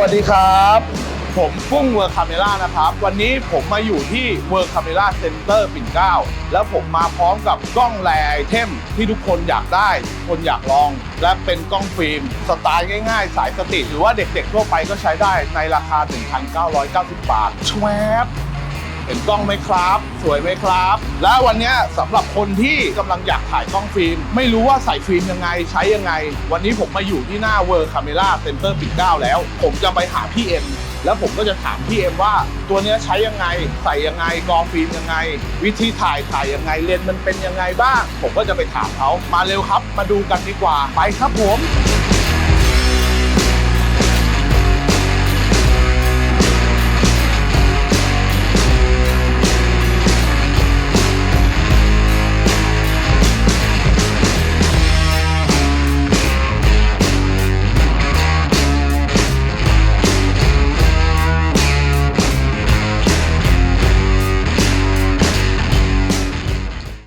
วัสดีครับ ผมกุ้งเวอร์คาเมล่านะครับ วันนี้ผมมาอยู่ที่เวอร์คาเมล่าเซ็นเตอร์ปิ่นเกล้าแล้วผมมาพร้อมกับกล้องแลไอเทมที่ทุกคนอยากได้ คนอยากลอง และเป็นกล้องฟิล์ม สไตล์ง่ายๆ สายสติหรือว่าเด็กๆทั่วไปก็ใช้ได้ในราคา 1,990 บาทชวบ เห็นกล้องไหมครับ สวยไหมครับ และวันนี้ยสำหรับคนที่กำลังอยากถ่ายกล้องฟิล์ม ไม่รู้ว่าใส่ฟิล์มยังไง ใช้ยังไง วันนี้ผมมาอยู่ที่หน้าเวอร์คาเมล่าเซ็นเตอร์ปิ่นเกล้าแล้ว ผมจะไปหาพี่เอ็มแล้วผมก็จะถามพี่เอ็มว่าตัวนี้ใช้ยังไง ใส่ยังไงกองฟิล์มยังไง วิธีถ่ายถ่ายยังไงเลนมันเป็นยังไงบ้าง ผมก็จะไปถามเขามาเร็วครับ มาดูกันดีกว่าไปครับผม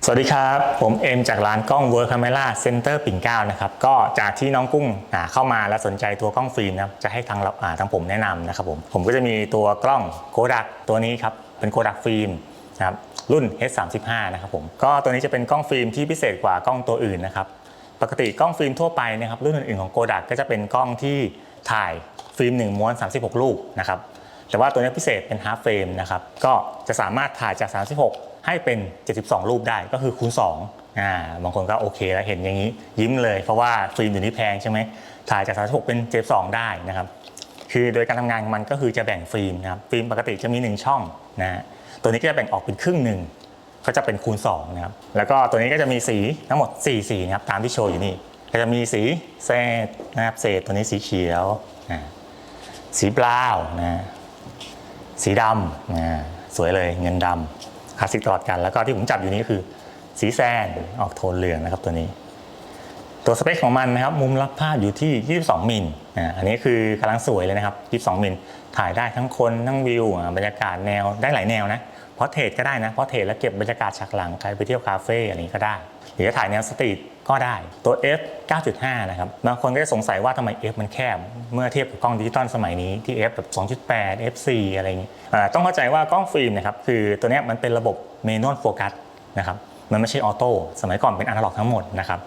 สวัสดีครับ ผมเอ็มจากร้านกล้อง Work Camera Center ปิ่นเก้านะครับก็จากที่น้องกุ้งเข้ามาแล้วสนใจตัวกล้องฟิล์มนะครับจะให้ทางเราทางผมแนะนำนะครับผมผมก็จะมีตัวกล้องโ o ดักตัวนี้ครับเป็นโ o ดักฟิล์มนะครับรุ่น H35 นะครับผมก็ตัวนี้จะเป็นกล้องฟิล์มที่พิเศษกว่ากล้องตัวอื่นนะครับปกติกล้องฟิล์มทั่วไปนะครับรุ่นอื่นๆของโ o ดักก็จะเป็นกล้องที่ถ่ายฟิล์ม1ม้วน36 ลูกนะครับแต่ว่าตัวนี้พิเศษเป็น half frame นะครับก็จะสามารถถ่ายจาก 36 ให้เป็น 72 รูปได้ก็คือคูณ2อ่าบางคนก็โอเคแล้วเห็นอย่างนี้ยิ้มเลยเพราะว่าฟิล์มอยู่นี่แพงใช่ไหมถ่ายจาก 36 เป็น 72 ได้นะครับ คือโดยการทำงานมันก็คือจะแบ่งฟิล์มนะครับฟิล์มปกติจะมี 1 ช่องนะตัวนี้ก็จะแบ่งออกเป็นครึ่งหนึ่งก็จะเป็นคูณ2นะครับแล้วก็ตัวนี้ก็จะมีสีทั้งหมด 4 สีนะครับตามที่โชว์อยู่นี่ก็จะมีสีเศษนะครับเศษตัวนี้สีเขียวอ่าสีบราวน์นะสีดำนะสวยเลยเงินดำ ลาสสิกตลอดกัน แล้วก็ที่ผมจับอยู่นี้คือ สีแซนออกโทนเหลืองนะครับตัวนี้ ตัวสเปคของมันนะครับ มุมรับภาพอยู่ที่ 22 มิลนะอันนี้คือกำลังสวยเลยนะครับ 22 มิลถ่ายได้ทั้งคนทั้งวิวบรรยากาศแนวได้หลายแนวนะ พราะเทรดก็ได้นะเพราะเทรดแล้วเก็บบรรยากาศฉากหลังใครไปเที่ยวคาเฟ่อะไรนี้ก็ได้ หรือจะถ่ายแนวสตรีทก็ได้ตัว f 9.5 นะครับบางคนก็จะสงสัยว่าทำไม f มันแคบ เมื่อเทียบกับกล้องดิจิตอลสมัยนี้ที่ f แบบ2.8 f 4อะไรอย่างนี้ต้องเข้าใจว่ากล้องฟิล์มนะครับคือตัวนี้มันเป็นระบบเมนวลโฟกัสนะครับมันไม่ใช่ออโต้สมัยก่อนเป็นอนาล็อกทั้งหมดนะครับ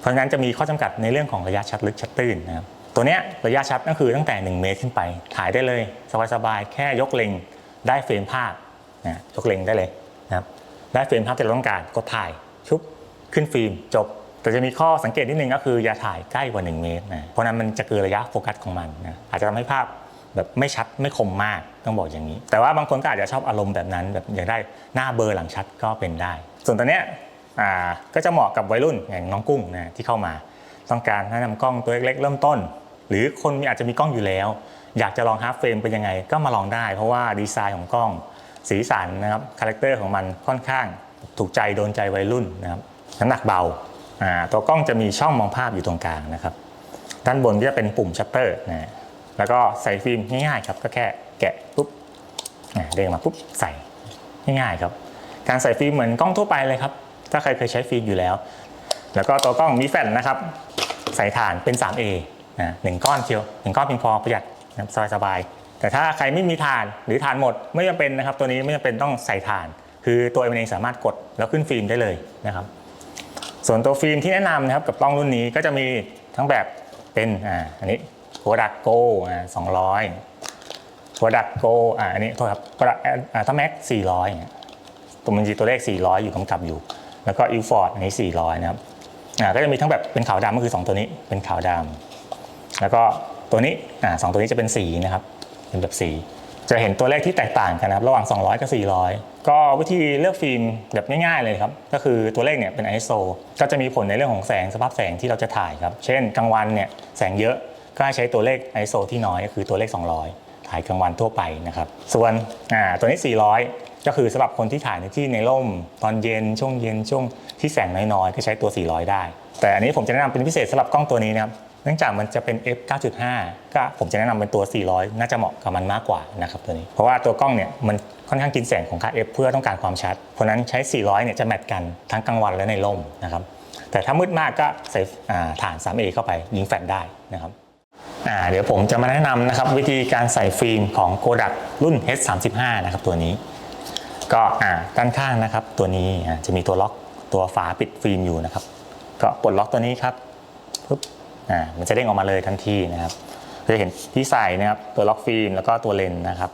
เพราะฉะนั้นจะมีข้อจำกัดในเรื่องของระยะชัดลึกชัดตื้นนะครับตัวนี้ระยะชัดก็คือตั้งแต่ 1 เมตรขึ้นไป ถ่ายได้เลย สบายๆแค่ยกเล็งได้เฟรมภาพ นะยกเล็งได้เลยนะครับได้เฟรมภาพที่เราต้องการกดถ่ายชุบขึ้นฟิล์มจบ แต่จะมีข้อสังเกตนิดนึงก็คืออย่าถ่ายใกล้กว่า 1 เมตรนะเพราะนั้นมันจะเกินระยะโฟกัสของมันนะอาจจะทำให้ภาพแบบไม่ชัดไม่คมมากต้องบอกอย่างนี้ แต่ว่าบางคนก็อาจจะชอบอารมณ์แบบนั้นแบบอยากได้หน้าเบอร์หลังชัดก็เป็นได้ ส่วนตัวเนี้ยก็จะเหมาะกับวัยรุ่นอย่างน้องกุ้งนะที่เข้ามา ต้องการแนะนำกล้องตัวเล็กๆเริ่มต้น หรือคนมีอาจจะมีกล้องอยู่แล้ว อยากจะลองฮาร์ฟเฟรมเป็นยังไงก็มาลองได้ เพราะว่าดีไซน์ของกล้อง สีสันนะครับคาแรคเตอร์ของมันค่อนข้างถูกใจโดนใจวัยรุ่นนะครับน้ำหนักเบาตัวกล้องจะมีช่องมองภาพอยู่ตรงกลางนะครับ ด้านบนก็จะเป็นปุ่มชัตเตอร์นะแล้วก็ใส่ฟิล์มง่ายๆครับก็แค่แกะปุ๊บเด้งมาปุ๊บใส่ง่ายๆครับ การใส่ฟิล์มเหมือนกล้องทั่วไปเลยครับ ถ้าใครเคยใช้ฟิล์มอยู่แล้ว แล้วก็ตัวกล้องมีแฟลชนะครับ ใส่ฐานเป็น 3A นะหนึ่งก้อนเชียวหนึ่งก้อนเพียงพอประหยัดสบายๆ แต่ถ้าใครไม่มีฐานหรือฐานหมดไม่จำเป็นนะครับ ตัวนี้ไม่จำเป็นต้องใส่ฐาน คือตัวเองสามารถกดแล้วขึ้นฟิล์มได้เลยนะครับ ส่วนตัวฟิล์มที่แนะนำนะครับกับกล้องรุ่นนี้ก็จะมีทั้งแบบเป็นอ่าอันนี้โ o ดักโกอ่าสองร้อยโ o ดักโกอ่าอันนี้โทษครับโ o ดักอ่าถ้าแม็กสี่ร้อยตัวมันจะตัวเลข 400 อยู่กำกับอยู่ แล้วก็อิลฟอร์ดอันนี้ 400 นะครับอ่าก็จะมีทั้งแบบเป็นขาวดำก็คือ 2 ตัวนี้เป็นขาวดำแล้วก็ตัวนี้อ่าสองตัวนี้จะเป็นสีนะครับ เป็นแบบสีจะเห็นตัวเลขที่แตกต่างกันนะครับระหว่าง 200 กับ 400 ก็วิธีเลือกฟิล์มแบบง่ายๆเลยครับ ก็คือตัวเลขเนี่ยเป็น ISO ก็จะมีผลในเรื่องของแสงสภาพแสงที่เราจะถ่ายครับ เช่นกลางวันเนี่ยแสงเยอะก็ใช้ตัวเลข ISO ที่น้อยก็คือตัวเลข 200 ถ่ายกลางวันทั่วไปนะครับ ส่วนตัวนี้ 400 ก็คือสำหรับคนที่ถ่ายในที่ในร่มตอนเย็นช่วงเย็นช่วงที่แสงน้อยๆ ก็ใช้ตัว 400 ได้ แต่อันนี้ผมจะแนะนำเป็นพิเศษสำหรับกล้องตัวนี้นะครับ นื่องจากมันจะเป็น f 9.5 ก็ผมจะแนะนำเป็นตัว 400 น่าจะเหมาะกับมันมากกว่านะครับตัวนี้ เพราะว่าตัวกล้องเนี่ยมันค่อนข้างกินแสงของค่า f เพื่อต้องการความชัด เพราะฉะนั้นใช้ 400 เนี่ยจะแมทกันทั้งกลางวันและในร่มนะครับ แต่ถ้ามืดมากก็ใส่อ่าฐาน 3A เข้าไปยิงแฟลชได้นะครับ อ่าเดี๋ยวผมจะมาแนะนำนะครับวิธีการใส่ฟิล์มของ Kodak รุ่น H35 นะครับตัวนี้ ก็อ่าด้านข้างนะครับ ตัวนี้อ่าจะมีตัวล็อกตัวฝาปิดฟิล์มอยู่นะครับ ก็ปลดล็อกตัวนี้ครับปุ๊บ อ่ามันจะเด้งออกมาเลยทันทีนะครับเราจะเห็นที่ใส่นะครับตัวล็อกฟิล์มแล้วก็ตัวเลนส์นะครับ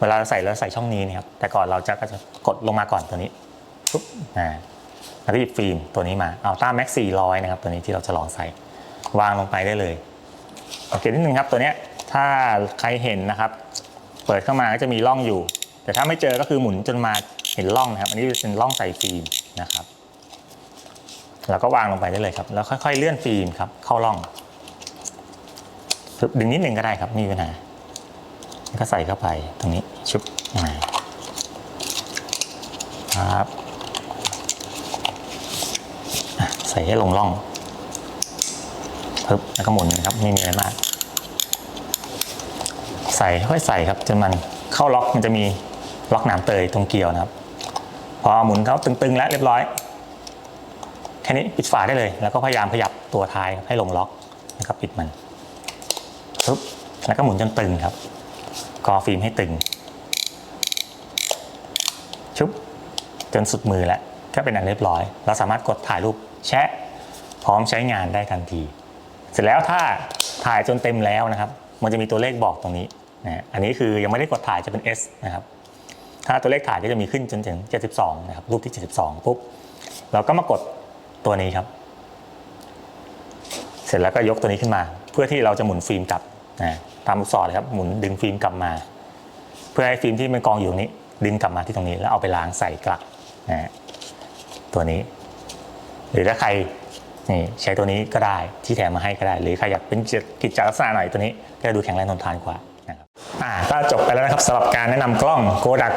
เวลาเราใส่เราใส่ช่องนี้นะครับ แต่ก่อนเราจะก็จะกดลงมาก่อนตัวนี้ปุ๊บอ่าแล้วก็หยิบฟิล์มตัวนี้มาเอาต้าแม็ก400นะครับ ตัวนี้ที่เราจะลองใส่วางลงไปได้เลยโอเคนิดนึงครับตัวเนี้ยถ้าใครเห็นนะครับ เปิดเข้ามาก็จะมีร่องอยู่ แต่ถ้าไม่เจอก็คือหมุนจนมาเห็นร่องนะครับ อันนี้เป็นร่องใส่ฟิล์มนะครับ แล้วก็วางลงไปได้เลยครับ แล้วค่อยๆเลื่อนฟิล์มครับ เข้าร่องตึบดึงนิดหนึ่งก็ได้ครับม่มีปัญหาแล้วก็ใส่เข้าไปตรงนี้ชุบอ่าครับใส่ให้ลงร่องปึ๊บแล้วก็หมุนนะครับไม่มีอะไรมาก ใส่ค่อยใส่ครับจนมันเข้าล็อกมันจะมีล็อกหนามเตยตรงเกลียวนะครับ พอหมุนเขาตึงๆ แล้วเรียบร้อย แค่นี้ปิดฝาได้เลย แล้วก็พยายามขยับตัวท้ายให้ลงล็อกนะครับปิดมันปุ๊บแล้วก็หมุนจนตึงครับกอฟิล์มให้ตึง ชุบจนสุดมือแล้วก็เป็นอันเรียบร้อย เราสามารถกดถ่ายรูปแชะพร้อมใช้งานได้ทันที เสร็จแล้วถ้าถ่ายจนเต็มแล้วนะครับ มันจะมีตัวเลขบอกตรงนี้นะอันนี้คือยังไม่ได้กดถ่ายจะเป็น S นะครับ ถ้าตัวเลขถ่ายก็จะมีขึ้นจนถึง 72 นะครับ รูปที่ 72 ปุ๊บ เราก็มากด ตัวนี้ครับ เสร็จแล้วก็ยกตัวนี้ขึ้นมา เพื่อที่เราจะหมุนฟิล์มกลับนะตามลูกศรเลยครับหมุนดึงฟิล์มกลับมา เพื่อให้ฟิล์มที่มันกองอยู่ตรงนี้ ดึงกลับมาที่ตรงนี้ แล้วเอาไปล้างใส่กลักนะตัวนี้ หรือถ้าใครนี่ใช้ตัวนี้ก็ได้ที่แถมมาให้ก็ได้ หรือใครอยากเป็นกิจลักษณะหน่อยตัวนี้ก็ดูแข็งแรงทนทานกว่านะครับอ่าก็จบไปแล้วนะครับสำหรับการแนะนำกล้องโกดัก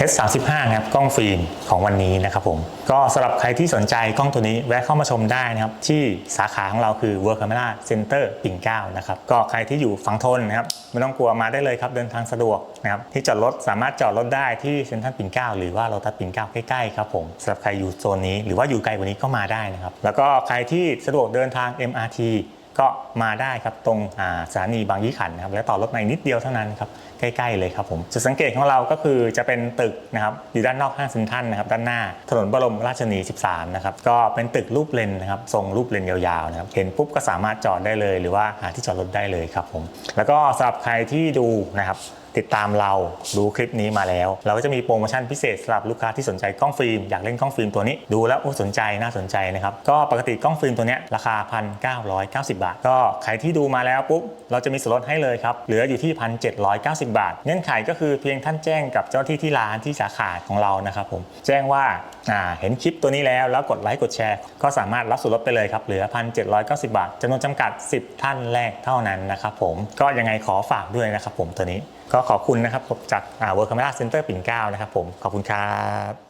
H35 ครับกล้องฟิล์มของวันนี้นะครับผม ก็สำหรับใครที่สนใจกล้องตัวนี้แวะเข้ามาชมได้นะครับ ที่สาขาของเราคือ World Camera Center ปิ่งเก้านะครับก็ใครที่อยู่ฝั่งทนนะครับไม่ต้องกลัวมาได้เลยครับเดินทางสะดวกนะครับที่จอดรถสามารถจอดรถได้ที่เซ็นทรัลปิ่งเก้าหรือว่าเราตัดปิ่งเก้าใกล้ๆครับผมสำหรับใครอยู่โซนนี้หรือว่าอยู่ไกลกว่านี้ก็มาได้นะครับแล้วก็ใครที่สะดวกเดินทาง MRT ก็มาได้ครับตรงสถานีบางยี่ขันนะครับและต่อรถในนิดเดียวเท่านั้นครับใกล้ๆเลยครับผมจุดสังเกตของเราก็คือจะเป็นตึกนะครับอยู่ด้านนอกห้างเซ็นทรัลนะครับด้านหน้าถนนบรมราชชนนี 13 นะครับก็เป็นตึกรูปเลนนะครับทรงรูปเลนยาวๆนะครับเห็นปุ๊บก็สามารถจอดได้เลย หรือว่าหาที่จอดรถได้เลยครับผมแล้วก็สำหรับใครที่ดูนะครับ ติดตามเราดูคลิปนี้มาแล้ว เราก็จะมีโปรโมชั่นพิเศษสำหรับลูกค้าที่สนใจกล้องฟิล์มอยากเล่นกล้องฟิล์มตัวนี้ดูแล้วโอ้สนใจน่าสนใจนะครับก็ปกติกล้องฟิล์มตัวนี้ราคา 1,990 บาท ก็ใครที่ดูมาแล้วปุ๊บเราจะมีส่วนลดให้เลยครับเหลืออยู่ที่ 1,790 บาท เงื่อนไขก็คือเพียงท่านแจ้งกับเจ้าที่ที่ร้านที่สาขาของเรานะครับผมแจ้งว่าอ่าเห็นคลิปตัวนี้แล้วแล้วกดไลค์กดแชร์ ก็สามารถรับส่วนลดไปเลยครับเหลือ 1,790 บาทจำนวนจำกัด 10 ท่านแรกเท่านั้นนะครับผมก็ยังไงขอฝากด้วยนะครับผมตัวนี้ ก็ขอบคุณนะครับผมจากเวิร์คคาเมราเซ็นเตอร์ปิ่นเกล้านะครับผมขอบคุณครับ